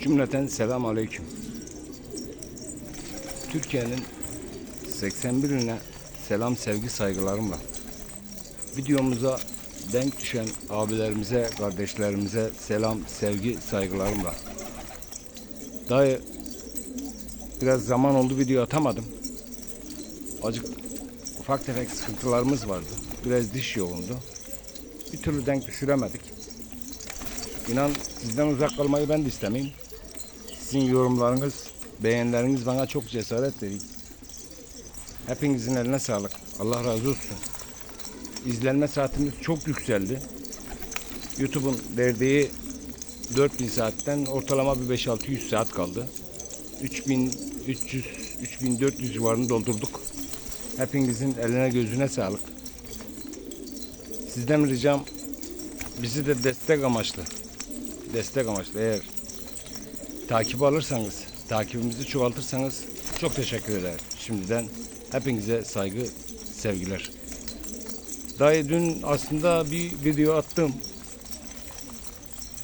Cümleten selam aleyküm. Türkiye'nin 81 iline selam, sevgi, saygılarımla. Videomuza denk düşen abilerimize, kardeşlerimize selam, sevgi, saygılarımla. Dayı biraz zaman oldu video atamadım. Acık ufak tefek sıkıntılarımız vardı. Biraz diş yoğundu. Bir türlü denk düşüremedik. İnan sizden uzak kalmayı ben de istemeyim. Sizin yorumlarınız, beğenileriniz bana çok cesaret veriyor. Hepinizin eline sağlık. Allah razı olsun. İzlenme saatimiz çok yükseldi. YouTube'un verdiği 4000 saatten ortalama bir 5-600 saat kaldı. 3300 3400 civarını doldurduk. Hepinizin eline gözüne sağlık. Sizden ricam bizi de destek amaçlı destek amaçlı eğer takip alırsanız, takibimizi çoğaltırsanız çok teşekkür ederim. Şimdiden hepinize saygı, sevgiler. Dayı dün aslında bir video attım.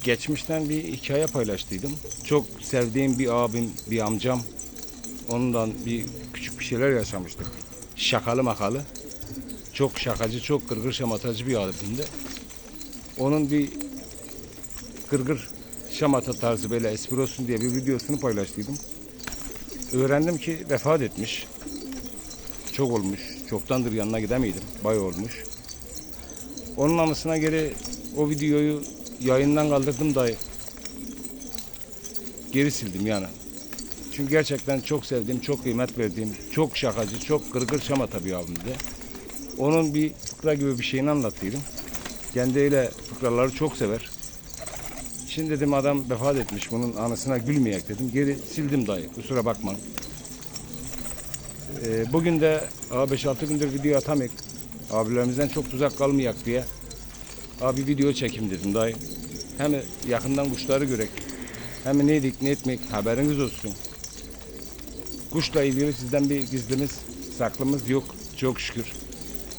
Geçmişten bir hikaye paylaştıydım. Çok sevdiğim bir abim, bir amcam. Ondan bir küçük bir şeyler yaşamıştık. Şakalı makalı. Çok şakacı, çok gırgır şamatacı bir abimdi. Onun bir gırgır şamata tarzı böyle espri olsun diye bir videosunu paylaştıydım. Öğrendim ki vefat etmiş. Çok olmuş. Çoktandır yanına gidemeydim. Bay olmuş. Onun anısına geri o videoyu yayından kaldırdım da geri sildim yani. Çünkü gerçekten çok sevdiğim, çok kıymet verdiğim, çok şakacı, çok gırgır şamata bir abimdi. Onun bir fıkra gibi bir şeyini anlattıydım. Kendiyle fıkraları çok sever. Şimdi dedim adam vefat etmiş bunun anısına gülmeyek dedim. Geri sildim dayı kusura bakma. Ee, bugün de 5-6 gündür video atamayık. Abilerimizden çok uzak kalmayak diye. Abi video çekim dedim dayı. Hem yakından kuşları görek. Hem ne yedik ne etmek haberiniz olsun. Kuşla ilgili sizden bir gizlimiz saklımız yok çok şükür.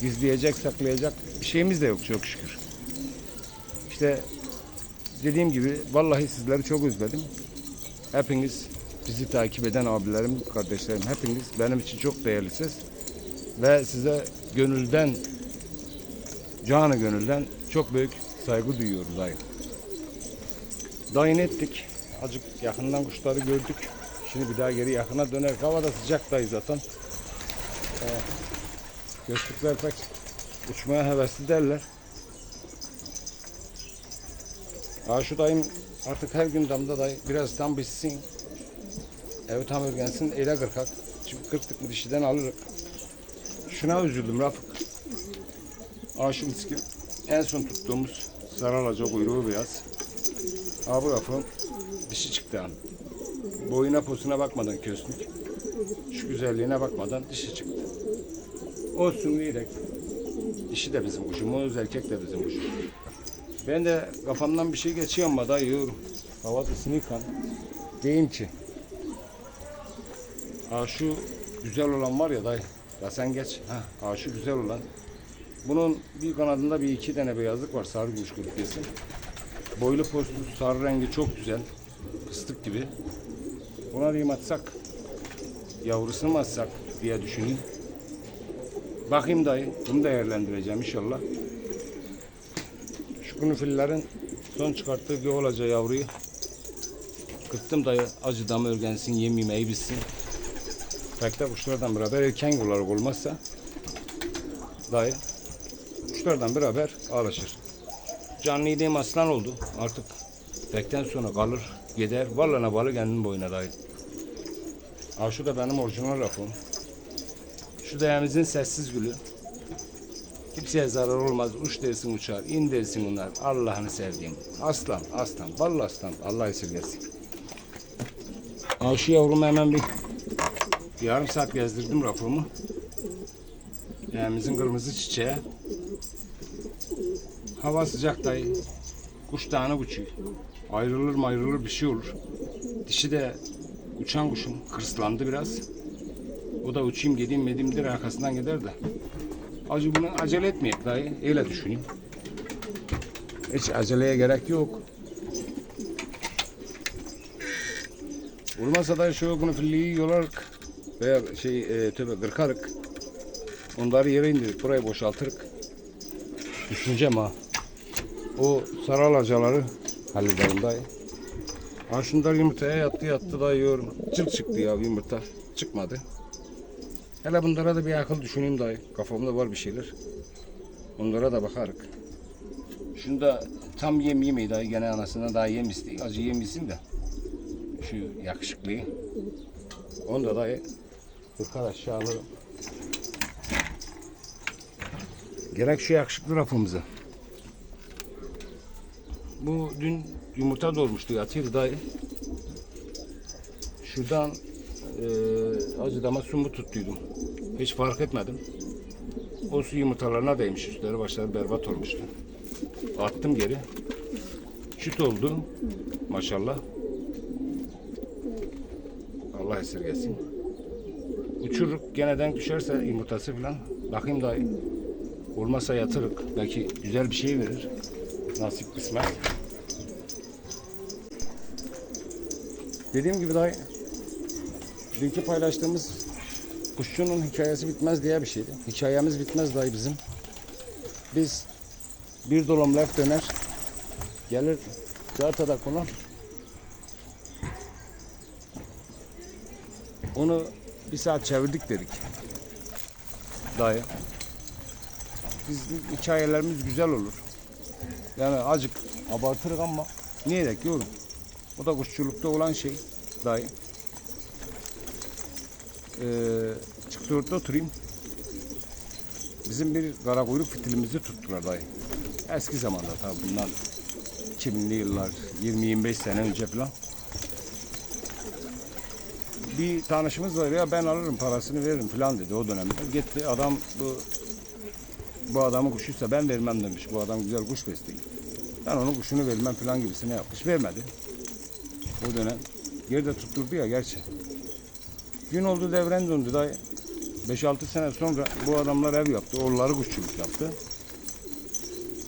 Gizleyecek saklayacak bir şeyimiz de yok çok şükür. İşte dediğim gibi vallahi sizleri çok özledim. Hepiniz bizi takip eden abilerim, kardeşlerim hepiniz benim için çok değerlisiniz. Ve size gönülden, canı gönülden çok büyük saygı duyuyoruz dayı. Dayın ettik. Azıcık yakından kuşları gördük. Şimdi bir daha geri yakına döner. Hava da sıcak dayı zaten. Ee, göçlükler pek uçmaya hevesli derler. Aa, şu dayım artık her gün damda dayı biraz tam bitsin. Evi tam örgensin ele kırkak. Çünkü kırktık mı dişiden alırız. Şuna üzüldüm Rafık. Aa şu miskin en son tuttuğumuz sarı alaca kuyruğu beyaz. Aa bu Rafık'ın dişi çıktı an. Boyuna posuna bakmadan kösnük. Şu güzelliğine bakmadan dişi çıktı. Olsun diyerek. Dişi de bizim kuşumuz, erkek de bizim kuşumuz. Ben de kafamdan bir şey geçiyor ama da yiyorum. Hava ısınırken diyeyim ki ha şu güzel olan var ya dayı. Ya sen geç. Ha, ha şu güzel olan. Bunun bir kanadında bir iki tane beyazlık var sarı gümüş kulübesi boylu postu sarı rengi çok güzel. Fıstık gibi. Buna diyeyim atsak yavrusunu mu atsak? diye düşüneyim bakayım dayı bunu değerlendireceğim inşallah şu kunufillerin son çıkarttığı bir olaca yavruyu kırttım dayı acıdan örgensin yem yemeği bitsin. Pek de kuşlardan beraber erken olarak olmazsa dayı kuşlardan beraber alışır. Canlı yediğim aslan oldu artık pekten sonra kalır gider vallahi balı kendinin boyuna dayı. Ha şu da benim orijinal lafım. Şu da evimizin sessiz gülü. Kimseye zarar olmaz. Uç dersin uçar. in dersin bunlar. Allah'ını sevdiğim. Aslan, aslan. Vallahi aslan. Allah esirgesin. Aa, şu yavrumu hemen bir yarım saat gezdirdim raporumu. Evimizin kırmızı çiçeği. Hava sıcak dayı. Kuş tane uçuyor. Ayrılır mı ayrılır bir şey olur. Dişi de uçan kuşum. Kırslandı biraz. O da uçayım gideyim medimdir arkasından gider de. Acı bunu acele etmeyek dayı. Öyle düşüneyim. Hiç aceleye gerek yok. Olmazsa da şu bunu filliyi yolarık veya şey e, tövbe kırkarık. Onları yere indirip burayı boşaltırık. Düşüneceğim ha. O sarı alacaları hallederim dayı. Ha şunlar yumurtaya yattı yattı da yiyorum. Cılk çıktı ya yumurta. Çıkmadı. Hele bunlara da bir akıl düşüneyim dayı. Kafamda var bir şeyler. Onlara da bakarık. Şunu da tam yem yemeyi dayı gene anasına daha yem isteyin. Acı yem yesin de. Şu yakışıklıyı. Onu da dayı kırkar aşağı alırım. Gerek şu yakışıklı rafımıza. Bu dün yumurta doğurmuştu yatıydı dayı. Şuradan eee acıdama su mu tuttuydum. Hiç fark etmedim. O su yumurtalarına değmiş üstleri başları berbat olmuştu. Attım geri. Süt oldu. Maşallah. Allah esirgesin. Uçuruk gene denk düşerse yumurtası falan. Bakayım dayı. Olmazsa yatırık. Belki güzel bir şey verir. Nasip kısmet. Dediğim gibi dayı. Dünkü paylaştığımız kuşçunun hikayesi bitmez diye bir şeydi. Hikayemiz bitmez dayı bizim. Biz bir dolam laf döner. Gelir çartada konar. Onu bir saat çevirdik dedik. Dayı. Bizim hikayelerimiz güzel olur. Yani acık abartırız ama niye dek yorum. O da kuşçulukta olan şey dayı. Ee, çıktı orada oturayım. Bizim bir kara kuyruk fitilimizi tuttular dayı. Eski zamanda tabii bundan 2000'li yıllar 20-25 sene önce falan. Bir tanışımız var ya ben alırım parasını veririm falan dedi o dönemde. Gitti adam bu bu adamın kuşuysa ben vermem demiş. Bu adam güzel kuş besliyor. Ben onun kuşunu vermem falan gibisine yapmış. Vermedi. O dönem. Geride tutturdu ya gerçi. Gün oldu devren döndü dayı. 5-6 sene sonra bu adamlar ev yaptı. Oğulları kuşçuluk yaptı.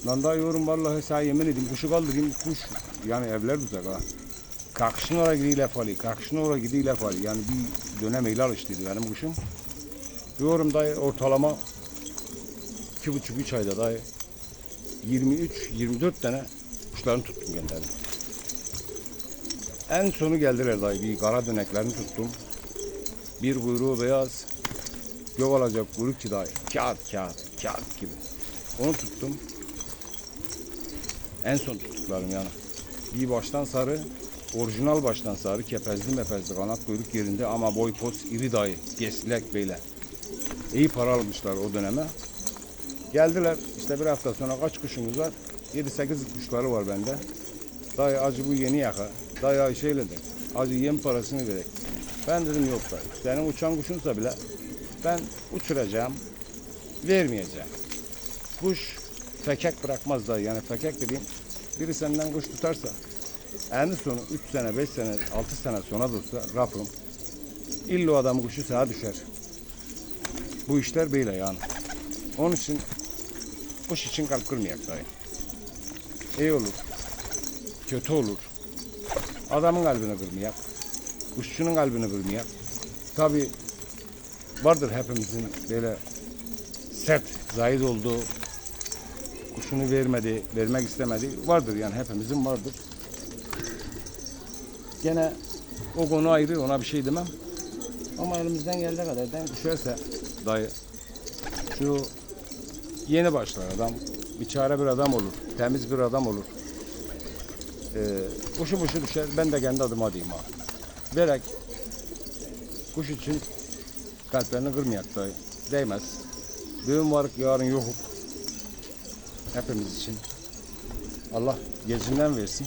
Lan daha yorum vallahi sana yemin edeyim kuşu kaldırayım kuş yani evler uzak ha. Kalkışın oraya gidiyor laf alıyor. Kalkışın oraya gidiyor laf alıyor. Yani bir dönem eyle alıştıydı benim kuşum. Yorum dayı ortalama iki buçuk üç ayda dayı 23-24 tane kuşlarını tuttum kendilerini. En sonu geldiler dayı. Bir kara döneklerini tuttum. Bir kuyruğu beyaz. Gök alacak kuyruk ki dayı. Kağıt kağıt kağıt gibi. Onu tuttum. En son tuttuklarım yani. Bir baştan sarı, orijinal baştan sarı, kepezli mepezli kanat kuyruk yerinde ama boy pos iri dayı. Geslek böyle. İyi para almışlar o döneme. Geldiler işte bir hafta sonra kaç kuşumuz var? 7-8 kuşları var bende. Dayı acı bu yeni yaka. Dayı şeyle de acı yem parasını verek. Ben dedim yok dayı. Senin uçan kuşunsa bile ben uçuracağım. Vermeyeceğim. Kuş fekek bırakmaz dayı. Yani fekek dediğim biri senden kuş tutarsa en sonu 3 sene, 5 sene, 6 sene sonra da olsa rafım illa o adamın kuşu sağa düşer. Bu işler böyle yani. Onun için kuş için kalp kırmayak dayı. İyi olur. Kötü olur. Adamın kalbini kırmayak. Kuşçunun kalbini kırmayak. Tabi vardır hepimizin böyle sert, zahid olduğu kuşunu vermedi, vermek istemedi. Vardır yani hepimizin vardır. Gene o konu ayrı ona bir şey demem. Ama elimizden geldiği kadar denk düşerse dayı şu yeni başlar adam bir çare bir adam olur. Temiz bir adam olur. Ee, kuşu kuşu düşer. Ben de kendi adıma diyeyim abi. Verek kuş için kalplerini kırmayak dayı. Değmez. Düğün var yarın yok. Hepimiz için. Allah gecinden versin.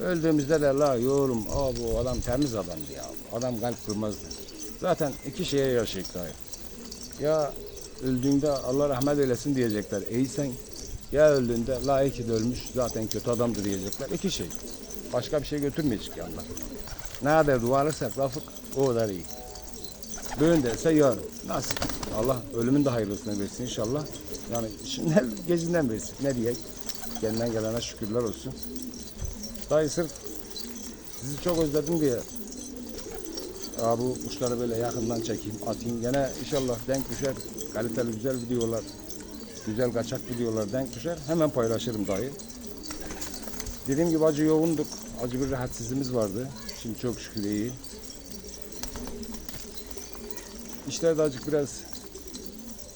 Öldüğümüzde de la yorum aa bu adam temiz adamdı ya. Adam kalp kırmazdı. Zaten iki şeye yaşayık dayı. Ya öldüğünde Allah rahmet eylesin diyecekler. İyi sen ya öldüğünde la iyi ki de ölmüş zaten kötü adamdı diyecekler. İki şey. Başka bir şey götürmeyecek yanına. Ne kadar dua alırsak Rafık o kadar iyi. Bugün derse yarın. Nasıl? Allah ölümün de hayırlısını versin inşallah. Yani şimdi gecinden versin. Ne diyek? Kendinden gelene şükürler olsun. Dayı sırf sizi çok özledim diye Aa, bu kuşları böyle yakından çekeyim, atayım. Gene inşallah denk düşer. Kaliteli güzel videolar, güzel kaçak videolar denk düşer. Hemen paylaşırım dayı. Dediğim gibi acı yoğunduk. Acı bir rahatsızlığımız vardı. Şimdi çok şükür iyi. İşlerde acık biraz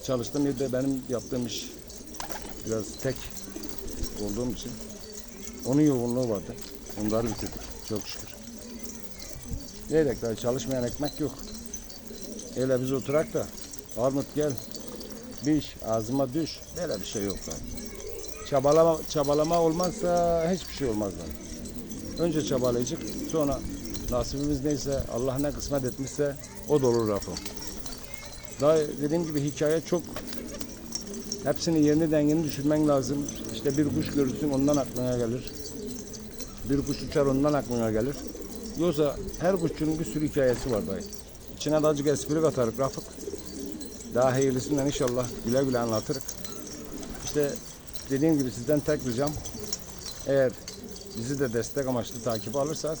çalıştım. Bir de benim yaptığım iş biraz tek olduğum için onun yoğunluğu vardı. Onları bitirdik. Çok şükür. Edek daha çalışmayan ekmek yok. Öyle biz oturak da Armut gel biş ağzıma düş. Böyle bir şey yok lan. Çabalama, çabalama olmazsa hiçbir şey olmaz lan. Önce çabalayacak sonra nasibimiz neyse Allah ne kısmet etmişse o da olur lafı. Daha dediğim gibi hikaye çok hepsini yerini dengini düşürmen lazım. İşte bir kuş görürsün ondan aklına gelir. Bir kuş uçar ondan aklına gelir. Yoksa her kuşçunun bir sürü hikayesi var dayı. İçine de azıcık espri katarık Rafık. Daha hayırlısından inşallah güle güle anlatırık. İşte dediğim gibi sizden tek ricam eğer bizi de destek amaçlı takip alırsanız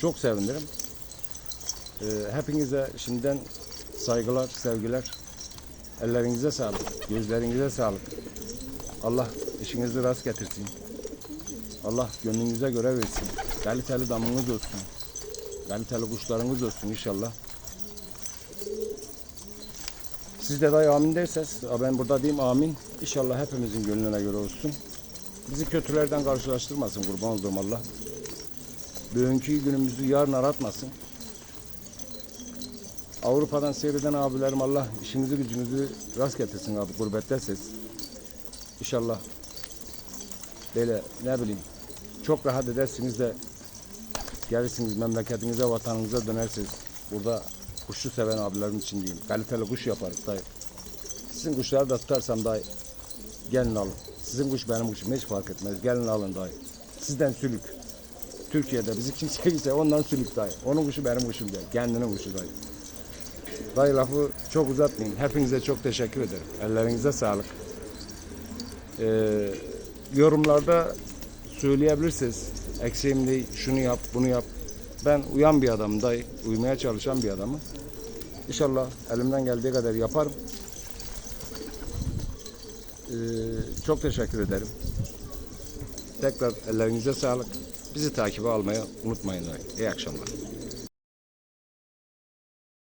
çok sevinirim. Ee, hepinize şimdiden saygılar, sevgiler. Ellerinize sağlık, gözlerinize sağlık. Allah işinizi rast getirsin. Allah gönlünüze göre versin. Kaliteli damınız olsun. Kaliteli kuşlarınız olsun inşallah. Siz de dayı amin derseniz, "Aa, ben burada diyeyim amin. İnşallah hepimizin gönlüne göre olsun. Bizi kötülerden karşılaştırmasın kurban olduğum Allah. Bugünkü günümüzü yarın aratmasın. Avrupa'dan seyreden abilerim Allah işinizi gücünüzü rast getirsin abi gurbettesiniz. İnşallah böyle ne bileyim çok rahat edersiniz de gelirsiniz memleketinize vatanınıza dönersiniz. Burada kuşu seven abilerim için diyeyim. Kaliteli kuş yaparız dayı. Sizin kuşları da tutarsam dayı gelin alın. Sizin kuş benim kuşum hiç fark etmez. Gelin alın dayı. Sizden sülük. Türkiye'de bizi kimse kimse ondan sülük dayı. Onun kuşu benim kuşum değil. Kendinin kuşu dayı. Dayı lafı çok uzatmayayım. Hepinize çok teşekkür ederim. Ellerinize sağlık. Ee, yorumlarda söyleyebilirsiniz. Eksiğim değil, şunu yap, bunu yap. Ben uyan bir adamım dayı. Uyumaya çalışan bir adamım. İnşallah elimden geldiği kadar yaparım. Ee, çok teşekkür ederim. Tekrar ellerinize sağlık. Bizi takibe almayı unutmayın dayı. İyi akşamlar.